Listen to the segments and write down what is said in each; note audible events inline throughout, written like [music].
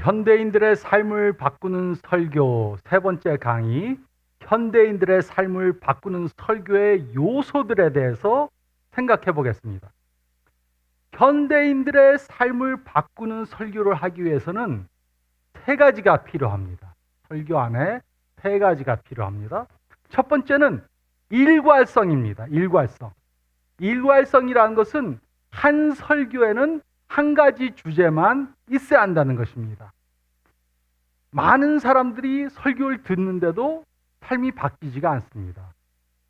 현대인들의 삶을 바꾸는 설교 세 번째 강의, 현대인들의 삶을 바꾸는 설교의 요소들에 대해서 생각해 보겠습니다. 현대인들의 삶을 바꾸는 설교를 하기 위해서는 세 가지가 필요합니다. 설교 안에 세 가지가 필요합니다. 첫 번째는 일괄성입니다. 일괄성. 일괄성이라는 것은 한 설교에는 한 가지 주제만 있어야 한다는 것입니다. 많은 사람들이 설교를 듣는데도 삶이 바뀌지가 않습니다.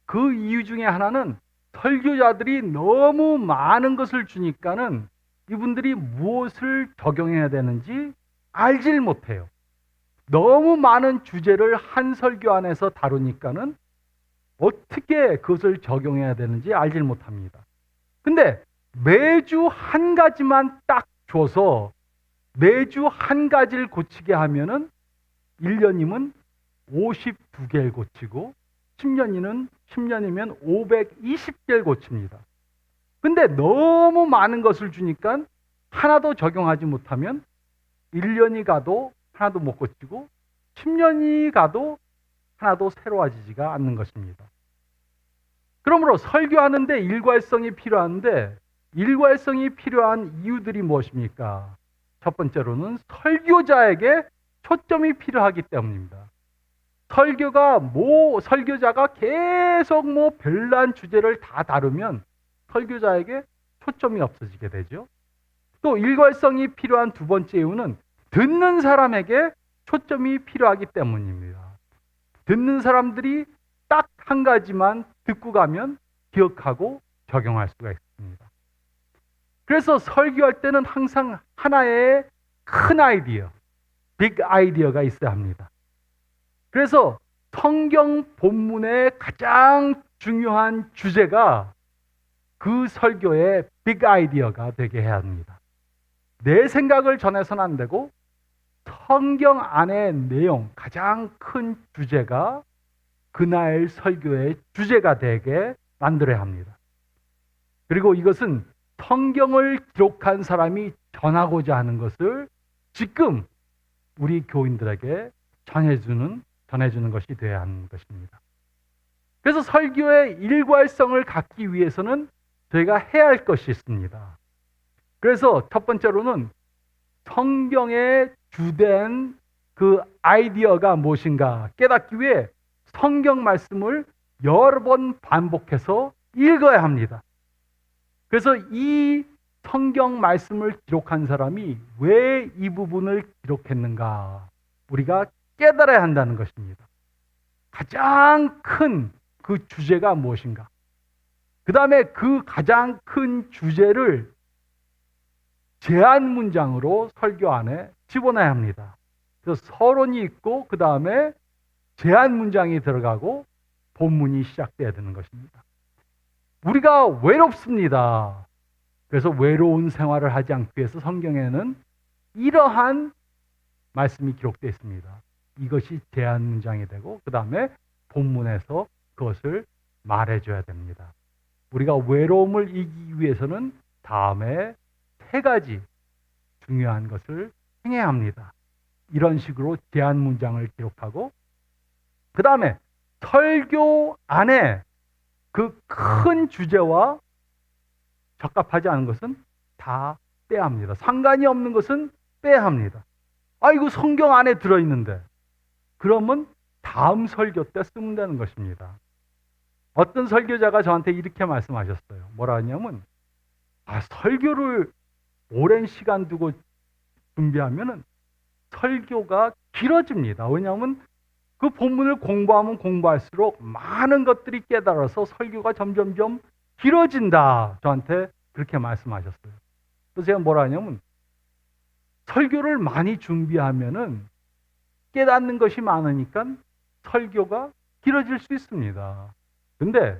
그 이유 중에 하나는 설교자들이 너무 많은 것을 주니까는 이분들이 무엇을 적용해야 되는지 알질 못해요. 너무 많은 주제를 한 설교 안에서 다루니까는 어떻게 그것을 적용해야 되는지 알질 못합니다. 근데 매주 한 가지만 딱 줘서 매주 한 가지를 고치게 하면은 1년이면 52개를 고치고 10년이면 10년이면 520개를 고칩니다. 근데 너무 많은 것을 주니까 하나도 적용하지 못하면 1년이 가도 하나도 못 고치고 10년이 가도 하나도 새로워지지가 않는 것입니다. 그러므로 설교하는데 일괄성이 필요한데 일괄성이 필요한 이유들이 무엇입니까? 첫 번째로는 설교자에게 초점이 필요하기 때문입니다. 설교가 뭐 설교자가 계속 뭐 별난 주제를 다 다루면 설교자에게 초점이 없어지게 되죠. 또 일괄성이 필요한 두 번째 이유는 듣는 사람에게 초점이 필요하기 때문입니다. 듣는 사람들이 딱 한 가지만 듣고 가면 기억하고 적용할 수가 있습니다. 그래서 설교할 때는 항상 하나의 큰 아이디어, 빅 아이디어가 있어야 합니다. 그래서 성경 본문의 가장 중요한 주제가 그 설교의 빅 아이디어가 되게 해야 합니다. 내 생각을 전해서는 안 되고 성경 안의 내용, 가장 큰 주제가 그날 설교의 주제가 되게 만들어야 합니다. 그리고 이것은 성경을 기록한 사람이 전하고자 하는 것을 지금 우리 교인들에게 전해주는, 전해주는 것이 되어야 하는 것입니다. 그래서 설교의 일괄성을 갖기 위해서는 저희가 해야 할 것이 있습니다. 그래서 첫 번째로는 성경의 주된 그 아이디어가 무엇인가 깨닫기 위해 성경 말씀을 여러 번 반복해서 읽어야 합니다. 그래서 이 성경 말씀을 기록한 사람이 왜 이 부분을 기록했는가 우리가 깨달아야 한다는 것입니다. 가장 큰 그 주제가 무엇인가? 그 다음에 그 가장 큰 주제를 제한 문장으로 설교 안에 집어넣어야 합니다. 그래서 서론이 있고 그 다음에 제한 문장이 들어가고 본문이 시작돼야 되는 것입니다. 우리가 외롭습니다. 그래서 외로운 생활을 하지 않기 위해서 성경에는 이러한 말씀이 기록되어 있습니다. 이것이 제한 문장이 되고 그 다음에 본문에서 그것을 말해줘야 됩니다. 우리가 외로움을 이기기 위해서는 다음에 세 가지 중요한 것을 행해야 합니다. 이런 식으로 제한 문장을 기록하고 그 다음에 설교 안에 그 큰 주제와 적합하지 않은 것은 다 빼야 합니다. 상관이 없는 것은 빼야 합니다. 아, 이거 성경 안에 들어있는데. 그러면 다음 설교 때 쓰면 되는 것입니다. 어떤 설교자가 저한테 이렇게 말씀하셨어요. 뭐라 하냐면, 아, 설교를 오랜 시간 두고 준비하면은 설교가 길어집니다. 왜냐하면 그 본문을 공부하면 공부할수록 많은 것들이 깨달아서 설교가 점점점 길어진다. 저한테 그렇게 말씀하셨어요. 그래서 제가 뭐라 하냐면 설교를 많이 준비하면은 깨닫는 것이 많으니까 설교가 길어질 수 있습니다. 근데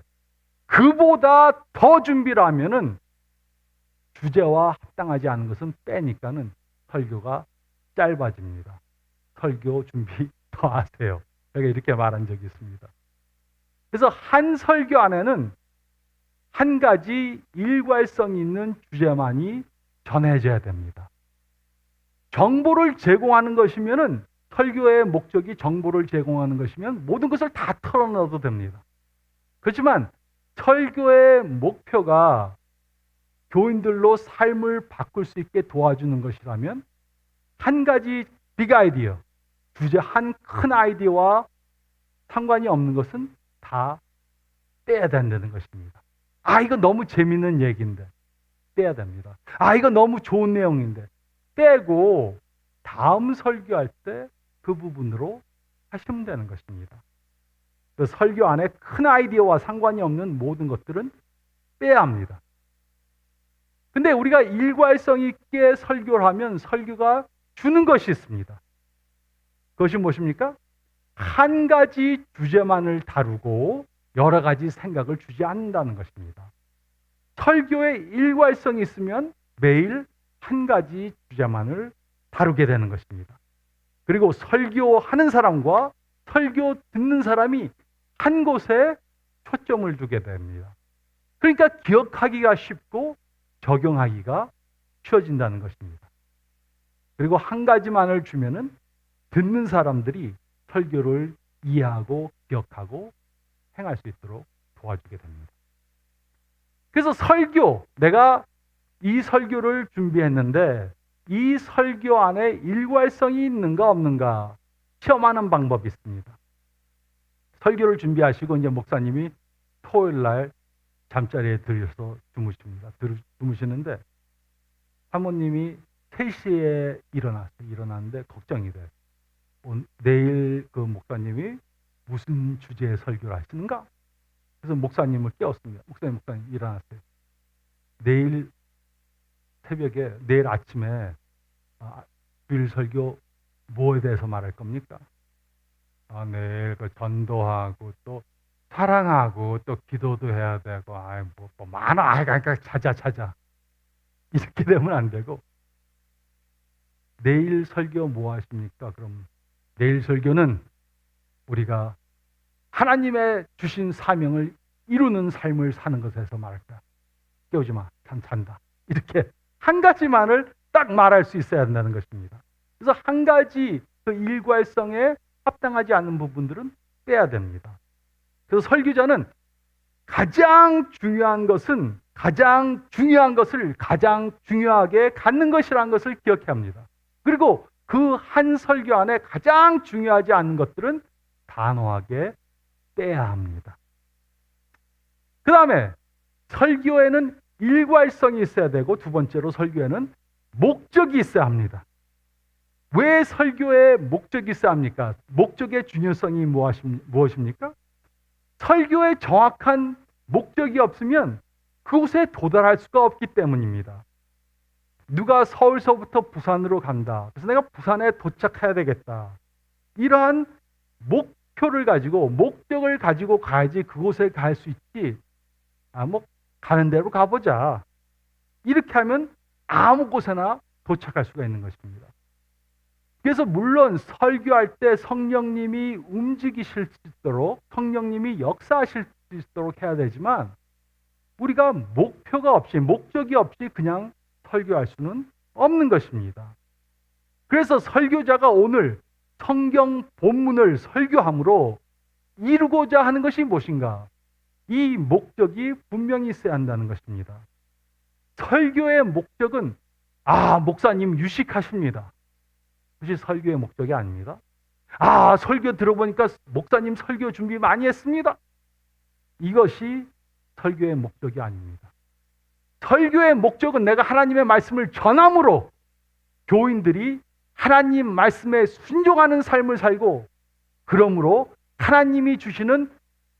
그보다 더 준비를 하면은 주제와 합당하지 않은 것은 빼니까는 설교가 짧아집니다. 설교 준비 [laughs] 더 하세요. 제가 이렇게 말한 적이 있습니다. 그래서 한 설교 안에는 한 가지 일괄성 있는 주제만이 전해져야 됩니다. 정보를 제공하는 것이면은 설교의 목적이 정보를 제공하는 것이면 모든 것을 다 털어넣어도 됩니다. 그렇지만 설교의 목표가 교인들로 삶을 바꿀 수 있게 도와주는 것이라면 한 가지 빅 아이디어, 주제 한큰 아이디어와 상관이 없는 것은 다 떼야 된다는 것입니다. 아, 이거 너무 재밌는 얘기인데 떼야 됩니다. 아, 이거 너무 좋은 내용인데 떼고 다음 설교할 때 그 부분으로 하시면 되는 것입니다. 그 설교 안에 큰 아이디어와 상관이 없는 모든 것들은 빼야 합니다. 근데 우리가 일괄성 있게 설교를 하면 설교가 주는 것이 있습니다. 그것이 무엇입니까? 한 가지 주제만을 다루고 여러 가지 생각을 주지 않는다는 것입니다. 설교에 일괄성이 있으면 매일 한 가지 주제만을 다루게 되는 것입니다. 그리고 설교하는 사람과 설교 듣는 사람이 한 곳에 초점을 두게 됩니다. 그러니까 기억하기가 쉽고 적용하기가 쉬워진다는 것입니다. 그리고 한 가지만을 주면은 듣는 사람들이 설교를 이해하고 기억하고 행할 수 있도록 도와주게 됩니다. 그래서 설교, 내가 이 설교를 준비했는데 이 설교 안에 일괄성이 있는가 없는가 시험하는 방법이 있습니다. 설교를 준비하시고 이제 목사님이 토요일 날 잠자리에 들여서 주무십니다. 들- 주무시는데 사모님이 3시에 일어났어요. 일어났는데 걱정이 돼요. 온- 내일 그 목사님이 무슨 주제의 설교를 하시는가? 그래서 목사님을 깨웠습니다. 목사님, 목사님 일어났어요. 내일 새벽에 내일 아침에 아, 주일 설교 뭐에 대해서 말할 겁니까? 아, 내일 그 전도하고 또 사랑하고 또 기도도 해야 되고 아이 뭐, 뭐 많아 아 그러니까 찾아 찾아 이렇게 되면 안 되고 내일 설교 뭐 하십니까? 그럼 내일 설교는 우리가 하나님의 주신 사명을 이루는 삶을 사는 것에서 말할 거야. 깨우지 마. 참 잔다. 이렇게 한 가지만을 딱 말할 수 있어야 한다는 것입니다. 그래서 한 가지 그 일괄성에 합당하지 않는 부분들은 빼야 됩니다. 그래서 설교자는 가장 중요한 것은 가장 중요한 것을 가장 중요하게 갖는 것이라는 것을 기억해야 합니다. 그리고 그 한 설교 안에 가장 중요하지 않은 것들은 단호하게 빼야 합니다. 그 다음에 설교에는 일괄성이 있어야 되고 두 번째로 설교에는 목적이 있어야 합니다. 왜 설교에 목적이 있어야 합니까? 목적의 중요성이 무엇입- 무엇입니까? 설교에 정확한 목적이 없으면 그곳에 도달할 수가 없기 때문입니다. 누가 서울서부터 부산으로 간다. 그래서 내가 부산에 도착해야 되겠다. 이러한 목표를 가지고 목적을 가지고 가야지 그곳에 갈 수 있지. 아, 뭐 가는 대로 가보자. 이렇게 하면 아무 곳에나 도착할 수가 있는 것입니다. 그래서 물론 설교할 때 성령님이 움직이실 수 있도록 성령님이 역사하실 수 있도록 해야 되지만 우리가 목표가 없이 목적이 없이 그냥 설교할 수는 없는 것입니다. 그래서 설교자가 오늘 성경 본문을 설교함으로 이루고자 하는 것이 무엇인가? 이 목적이 분명히 있어야 한다는 것입니다. 설교의 목적은 아, 목사님 유식하십니다. 그것이 설교의 목적이 아닙니다. 아, 설교 들어보니까 목사님 설교 준비 많이 했습니다. 이것이 설교의 목적이 아닙니다. 설교의 목적은 내가 하나님의 말씀을 전함으로 교인들이 하나님 말씀에 순종하는 삶을 살고 그러므로 하나님이 주시는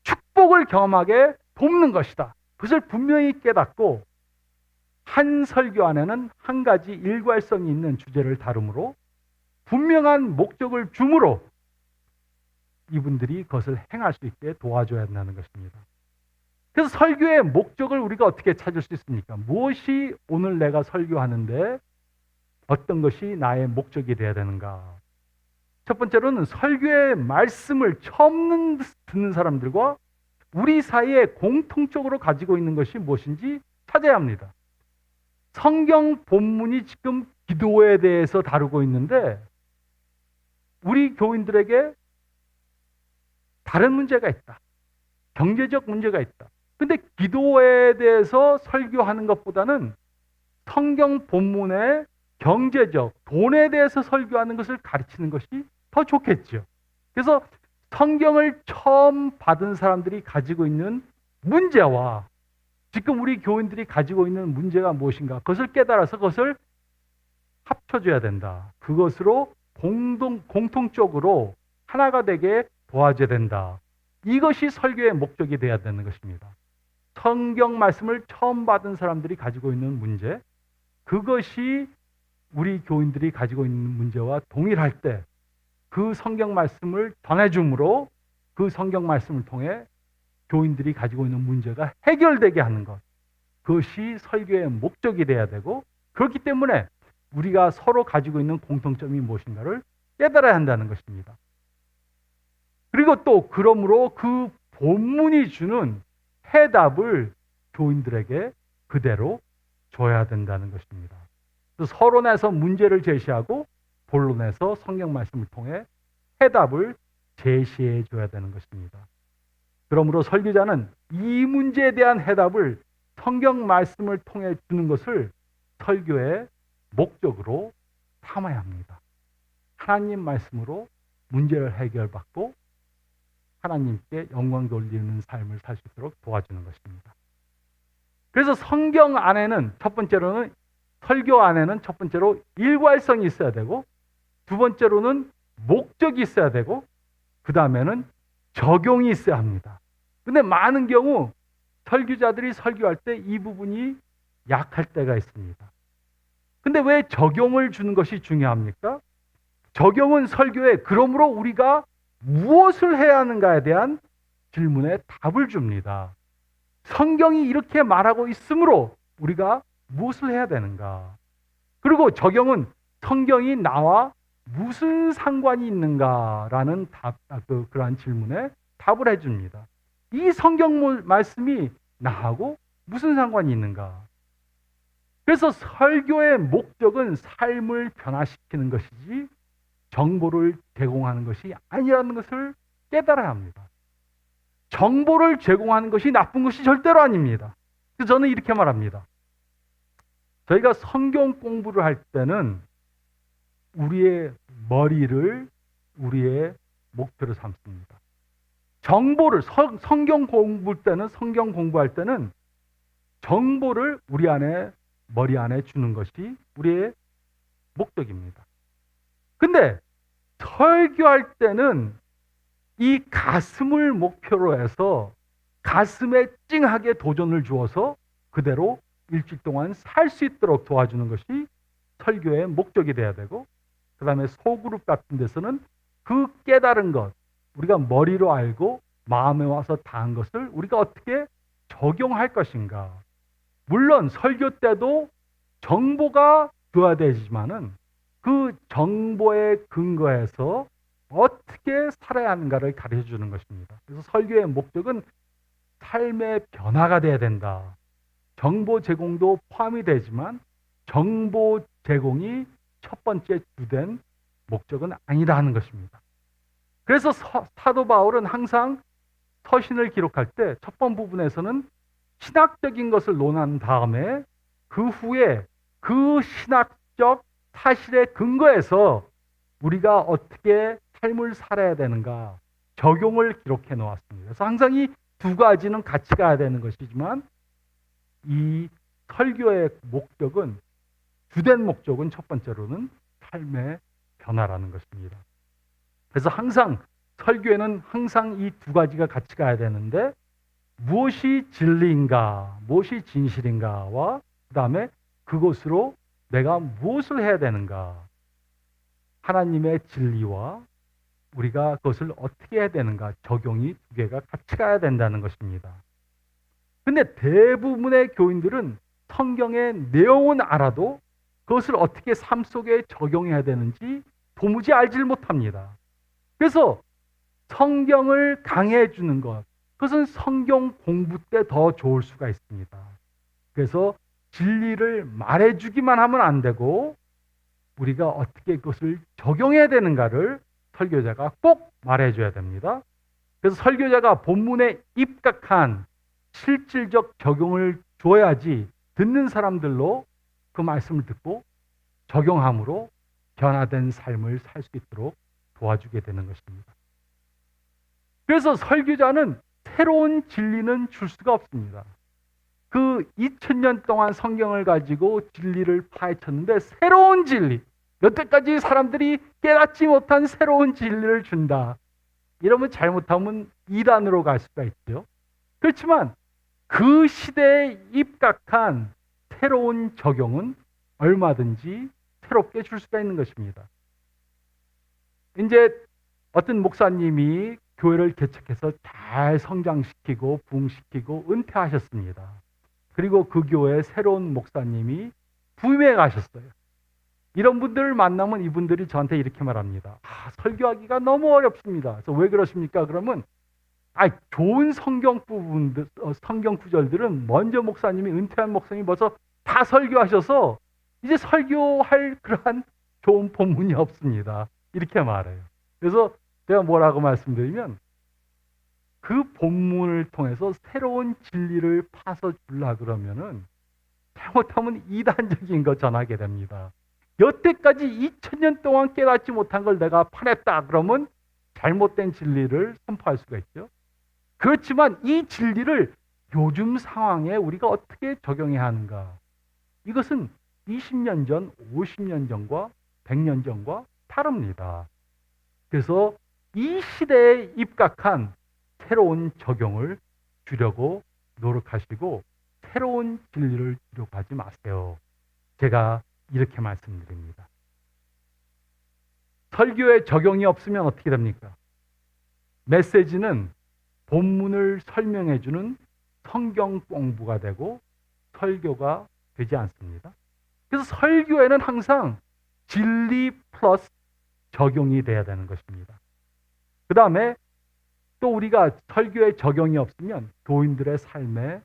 축복을 경험하게 돕는 것이다. 그것을 분명히 깨닫고 한 설교 안에는 한 가지 일괄성이 있는 주제를 다루므로 분명한 목적을 주므로 이분들이 그것을 행할 수 있게 도와줘야 한다는 것입니다. 그래서 설교의 목적을 우리가 어떻게 찾을 수 있습니까? 무엇이 오늘 내가 설교하는데 어떤 것이 나의 목적이 되어야 되는가? 첫 번째로는 설교의 말씀을 처음 듣는 사람들과 우리 사이에 공통적으로 가지고 있는 것이 무엇인지 찾아야 합니다. 성경 본문이 지금 기도에 대해서 다루고 있는데 우리 교인들에게 다른 문제가 있다. 경제적 문제가 있다. 근데 기도에 대해서 설교하는 것보다는 성경 본문의 경제적, 돈에 대해서 설교하는 것을 가르치는 것이 더 좋겠죠. 그래서 성경을 처음 받은 사람들이 가지고 있는 문제와 지금 우리 교인들이 가지고 있는 문제가 무엇인가 그것을 깨달아서 그것을 합쳐줘야 된다. 그것으로 공동, 공통적으로 하나가 되게 도와줘야 된다. 이것이 설교의 목적이 되어야 되는 것입니다. 성경 말씀을 처음 받은 사람들이 가지고 있는 문제, 그것이 우리 교인들이 가지고 있는 문제와 동일할 때 그 성경 말씀을 전해줌으로 그 성경 말씀을 통해 교인들이 가지고 있는 문제가 해결되게 하는 것. 그것이 설교의 목적이 돼야 되고 그렇기 때문에 우리가 서로 가지고 있는 공통점이 무엇인가를 깨달아야 한다는 것입니다. 그리고 또 그러므로 그 본문이 주는 해답을 교인들에게 그대로 줘야 된다는 것입니다. 서론에서 문제를 제시하고 본론에서 성경 말씀을 통해 해답을 제시해 줘야 되는 것입니다. 그러므로 설교자는 이 문제에 대한 해답을 성경 말씀을 통해 주는 것을 설교의 목적으로 삼아야 합니다. 하나님 말씀으로 문제를 해결받고 하나님께 영광 돌리는 삶을 살 수 있도록 도와주는 것입니다. 그래서 성경 안에는 첫 번째로는 설교 안에는 첫 번째로 일괄성이 있어야 되고 두 번째로는 목적이 있어야 되고 그 다음에는 적용이 있어야 합니다. 근데 많은 경우 설교자들이 설교할 때 이 부분이 약할 때가 있습니다. 근데 왜 적용을 주는 것이 중요합니까? 적용은 설교에 그러므로 우리가 무엇을 해야 하는가에 대한 질문에 답을 줍니다. 성경이 이렇게 말하고 있으므로 우리가 무엇을 해야 되는가? 그리고 적용은 성경이 나와 무슨 상관이 있는가라는 답, 아, 그, 그러한 질문에 답을 해줍니다. 이 성경 말씀이 나하고 무슨 상관이 있는가? 그래서 설교의 목적은 삶을 변화시키는 것이지 정보를 제공하는 것이 아니라는 것을 깨달아야 합니다. 정보를 제공하는 것이 나쁜 것이 절대로 아닙니다. 그래서 저는 이렇게 말합니다. 저희가 성경 공부를 할 때는 우리의 머리를 우리의 목표로 삼습니다. 정보를 성, 성경 공부할 때는 성경 공부할 때는 정보를 우리 안에 머리 안에 주는 것이 우리의 목적입니다. 근데 설교할 때는 이 가슴을 목표로 해서 가슴에 찡하게 도전을 주어서 그대로 일주일 동안 살 수 있도록 도와주는 것이 설교의 목적이 돼야 되고 그 다음에 소그룹 같은 데서는 그 깨달은 것 우리가 머리로 알고 마음에 와서 다한 것을 우리가 어떻게 적용할 것인가. 물론 설교 때도 정보가 줘야 되지만은 그 정보에 근거해서 어떻게 살아야 하는가를 가르쳐 주는 것입니다. 그래서 설교의 목적은 삶의 변화가 돼야 된다. 정보 제공도 포함이 되지만 정보 제공이 첫 번째 주된 목적은 아니다 하는 것입니다. 그래서 서, 사도 바울은 항상 서신을 기록할 때 첫 번 부분에서는 신학적인 것을 논한 다음에 그 후에 그 신학적 사실에 근거해서 우리가 어떻게 삶을 살아야 되는가 적용을 기록해 놓았습니다. 그래서 항상 이 두 가지는 같이 가야 되는 것이지만 이 설교의 목적은 주된 목적은 첫 번째로는 삶의 변화라는 것입니다. 그래서 항상 설교에는 항상 이 두 가지가 같이 가야 되는데 무엇이 진리인가, 무엇이 진실인가와 그 다음에 그것으로 내가 무엇을 해야 되는가? 하나님의 진리와 우리가 그것을 어떻게 해야 되는가? 적용이 두 개가 같이 가야 된다는 것입니다. 근데 대부분의 교인들은 성경의 내용은 알아도 그것을 어떻게 삶 속에 적용해야 되는지 도무지 알질 못합니다. 그래서 성경을 강해해 주는 것, 그것은 성경 공부 때 더 좋을 수가 있습니다. 그래서 진리를 말해주기만 하면 안 되고 우리가 어떻게 그것을 적용해야 되는가를 설교자가 꼭 말해줘야 됩니다. 그래서 설교자가 본문에 입각한 실질적 적용을 줘야지 듣는 사람들로 그 말씀을 듣고 적용함으로 변화된 삶을 살 수 있도록 도와주게 되는 것입니다. 그래서 설교자는 새로운 진리는 줄 수가 없습니다. 그 2000년 동안 성경을 가지고 진리를 파헤쳤는데 새로운 진리, 여태까지 사람들이 깨닫지 못한 새로운 진리를 준다. 이러면 잘못하면 이단으로 갈 수가 있죠. 그렇지만 그 시대에 입각한 새로운 적용은 얼마든지 새롭게 줄 수가 있는 것입니다. 이제 어떤 목사님이 교회를 개척해서 잘 성장시키고 부흥시키고 은퇴하셨습니다. 그리고 그 교회에 새로운 목사님이 부임해 가셨어요. 이런 분들을 만나면 이분들이 저한테 이렇게 말합니다. 아, 설교하기가 너무 어렵습니다. 그래서 왜 그러십니까? 그러면 아, 좋은 성경 부분들, 어, 성경 구절들은 먼저 목사님이 은퇴한 목사님이 벌써 다 설교하셔서 이제 설교할 그러한 좋은 본문이 없습니다. 이렇게 말해요. 그래서 제가 뭐라고 말씀드리면 그 본문을 통해서 새로운 진리를 파서 주려 그러면은 잘못하면 이단적인 거 전하게 됩니다. 여태까지 2000년 동안 깨닫지 못한 걸 내가 파냈다 그러면 잘못된 진리를 선포할 수가 있죠. 그렇지만 이 진리를 요즘 상황에 우리가 어떻게 적용해야 하는가? 이것은 20년 전, 50년 전과 100년 전과 다릅니다. 그래서 이 시대에 입각한 새로운 적용을 주려고 노력하시고 새로운 진리를 주려고 하지 마세요. 제가 이렇게 말씀드립니다. 설교에 적용이 없으면 어떻게 됩니까? 메시지는 본문을 설명해 주는 성경 공부가 되고 설교가 되지 않습니다. 그래서 설교에는 항상 진리 플러스 적용이 돼야 되는 것입니다. 그 다음에 또 우리가 설교에 적용이 없으면 교인들의 삶에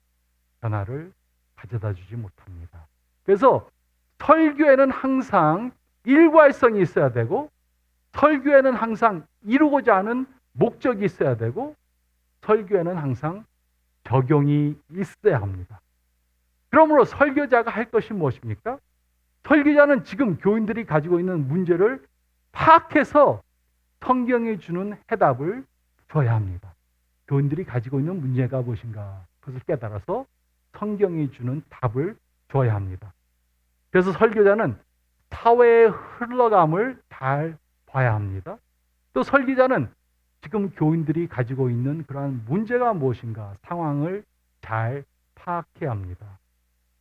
변화를 가져다 주지 못합니다. 그래서 설교에는 항상 일괄성이 있어야 되고 설교에는 항상 이루고자 하는 목적이 있어야 되고 설교에는 항상 적용이 있어야 합니다. 그러므로 설교자가 할 것이 무엇입니까? 설교자는 지금 교인들이 가지고 있는 문제를 파악해서 성경이 주는 해답을 줘야 합니다. 교인들이 가지고 있는 문제가 무엇인가? 그것을 깨달아서 성경이 주는 답을 줘야 합니다. 그래서 설교자는 사회의 흘러감을 잘 봐야 합니다. 또 설교자는 지금 교인들이 가지고 있는 그러한 문제가 무엇인가 상황을 잘 파악해야 합니다.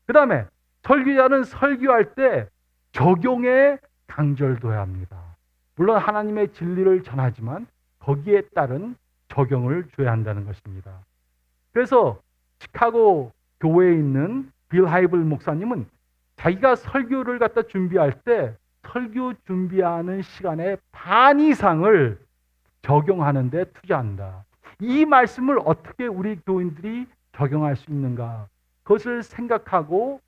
그 다음에 설교자는 설교할 때 적용에 강절둬야 합니다. 물론 하나님의 진리를 전하지만 거기에 따른 적용을 줘야 한다는 것입니다. 그래서 시카고 교회에 있는 빌 하이블 목사님은 자기가 설교를 갖다 준비할 때 설교 준비하는 시간의 반 이상을 적용하는 데 투자한다. 이 말씀을 어떻게 우리 교인들이 적용할 수 있는가? 그것을 생각하고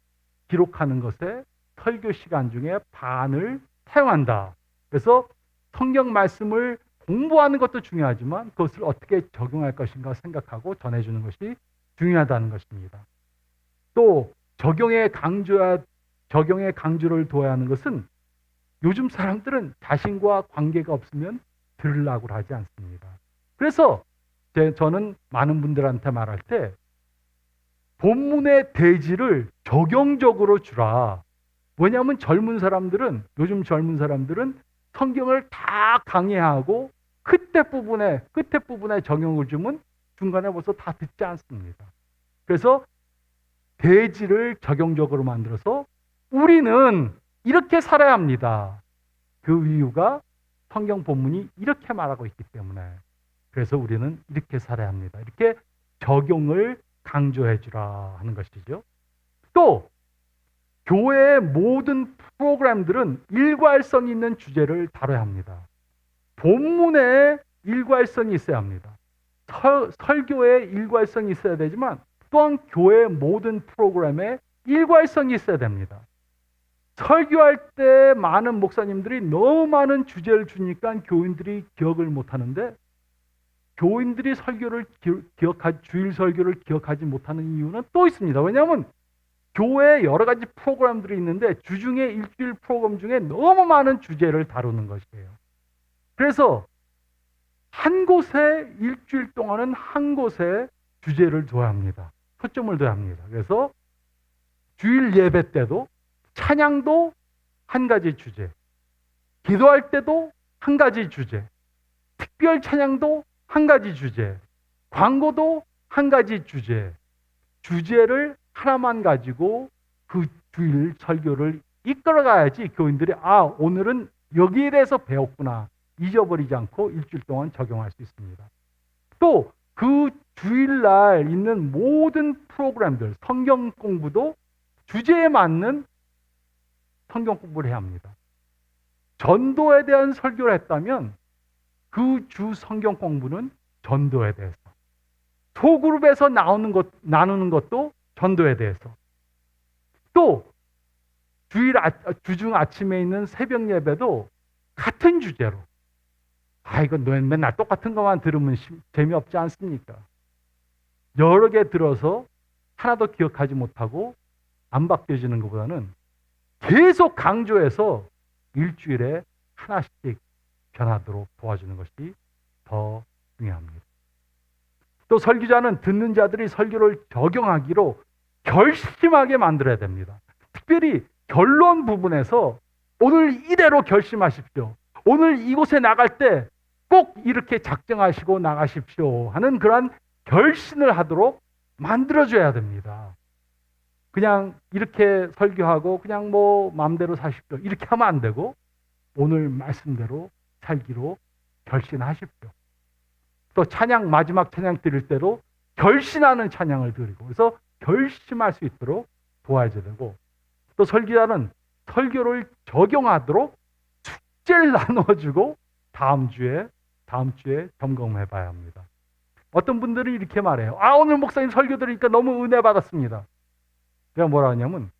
기록하는 것에 설교 시간 중에 반을 사용한다. 그래서 성경 말씀을 공부하는 것도 중요하지만 그것을 어떻게 적용할 것인가 생각하고 전해주는 것이 중요하다는 것입니다. 또 적용의 강조야 적용의 강조를 둬야 하는 것은 요즘 사람들은 자신과 관계가 없으면 들으려고 하지 않습니다. 그래서 제, 저는 많은 분들한테 말할 때 본문의 대지를 적용적으로 주라. 왜냐하면 젊은 사람들은 요즘 젊은 사람들은 성경을 다 강의하고 끝에 부분에 끝에 부분에 적용을 주면 중간에 벌써 다 듣지 않습니다. 그래서 대지를 적용적으로 만들어서 우리는 이렇게 살아야 합니다. 그 이유가 성경 본문이 이렇게 말하고 있기 때문에 그래서 우리는 이렇게 살아야 합니다. 이렇게 적용을 강조해 주라 하는 것이죠. 또 교회의 모든 프로그램들은 일괄성 있는 주제를 다뤄야 합니다. 본문에 일괄성이 있어야 합니다. 설, 설교에 일괄성이 있어야 되지만 또한 교회 모든 프로그램에 일괄성이 있어야 됩니다. 설교할 때 많은 목사님들이 너무 많은 주제를 주니까 교인들이 기억을 못 하는데 교인들이 설교를 기억하지 주일 설교를 기억하지 못하는 이유는 또 있습니다. 왜냐하면 교회에 여러 가지 프로그램들이 있는데 주중에 일주일 프로그램 중에 너무 많은 주제를 다루는 것이에요. 그래서 한 곳에 일주일 동안은 한 곳에 주제를 둬야 합니다. 초점을 둬야 합니다. 그래서 주일 예배 때도 찬양도 한 가지 주제, 기도할 때도 한 가지 주제, 특별 찬양도 한 가지 주제, 광고도 한 가지 주제, 주제를 하나만 가지고 그 주일 설교를 이끌어 가야지 교인들이 아, 오늘은 여기에 대해서 배웠구나. 잊어버리지 않고 일주일 동안 적용할 수 있습니다. 또 그 주일날 있는 모든 프로그램들, 성경 공부도 주제에 맞는 성경 공부를 해야 합니다. 전도에 대한 설교를 했다면 그 주 성경 공부는 전도에 대해서. 소그룹에서 나오는 것, 나누는 것도 전도에 대해서. 또 주일 아, 주중 아침에 있는 새벽 예배도 같은 주제로. 아, 이거 맨날 똑같은 것만 들으면 재미없지 않습니까? 여러 개 들어서 하나도 기억하지 못하고 안 바뀌어지는 것보다는 계속 강조해서 일주일에 하나씩 변하도록 도와주는 것이 더 중요합니다. 또 설교자는 듣는 자들이 설교를 적용하기로 결심하게 만들어야 됩니다. 특별히 결론 부분에서 오늘 이대로 결심하십시오. 오늘 이곳에 나갈 때 꼭 이렇게 작정하시고 나가십시오 하는 그러한 결심을 하도록 만들어줘야 됩니다. 그냥 이렇게 설교하고 그냥 뭐 마음대로 사십시오. 이렇게 하면 안 되고 오늘 말씀대로 살기로 결심하십시오. 또 찬양 마지막 찬양 드릴 때도 결심하는 찬양을 드리고 그래서 결심할 수 있도록 도와줘야 되고 또 설교자는 설교를 적용하도록 숙제를 [laughs] 나눠주고 다음 주에 다음 주에 점검해 봐야 합니다. 어떤 분들은 이렇게 말해요. 아 오늘 목사님 설교 들으니까 너무 은혜 받았습니다. 내가 뭐라 하냐면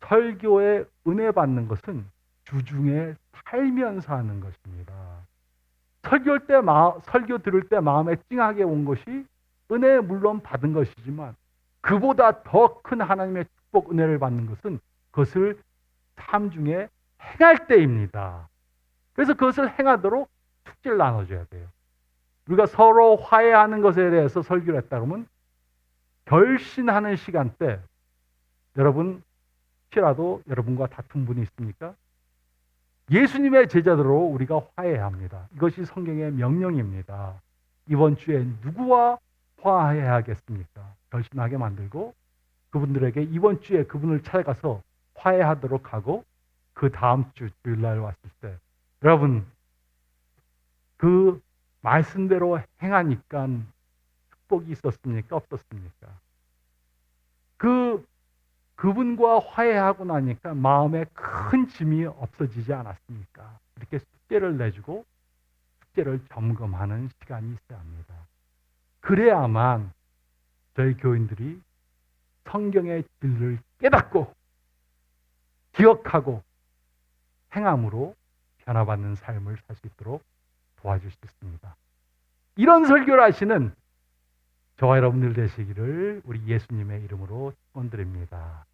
설교에 은혜 받는 것은 주중에 살면서 하는 것입니다. 설교할 때 마, 설교 들을 때 마음에 찡하게 온 것이 은혜 물론 받은 것이지만 그보다 더 큰 하나님의 축복 은혜를 받는 것은 그것을 삶 중에 행할 때입니다. 그래서 그것을 행하도록 축제를 나눠줘야 돼요. 우리가 서로 화해하는 것에 대해서 설교를 했다 그러면 결신하는 시간 때 여러분 혹시라도 여러분과 다툰 분이 있습니까? 예수님의 제자들로 우리가 화해해야 합니다. 이것이 성경의 명령입니다. 이번 주에 누구와 화해하겠습니까? 결심하게 만들고 그분들에게 이번 주에 그분을 찾아가서 화해하도록 하고 그 다음 주 주일날 왔을 때 여러분 그 말씀대로 행하니까 축복이 있었습니까? 없었습니까? 그 그분과 화해하고 나니까 마음에 큰 짐이 없어지지 않았습니까? 이렇게 숙제를 내주고 숙제를 점검하는 시간이 있어야 합니다. 그래야만 저희 교인들이 성경의 진리를 깨닫고 기억하고 행함으로 변화받는 삶을 살 수 있도록 도와주셨습니다. 이런 설교를 하시는 저와 여러분들 되시기를 우리 예수님의 이름으로 축원드립니다.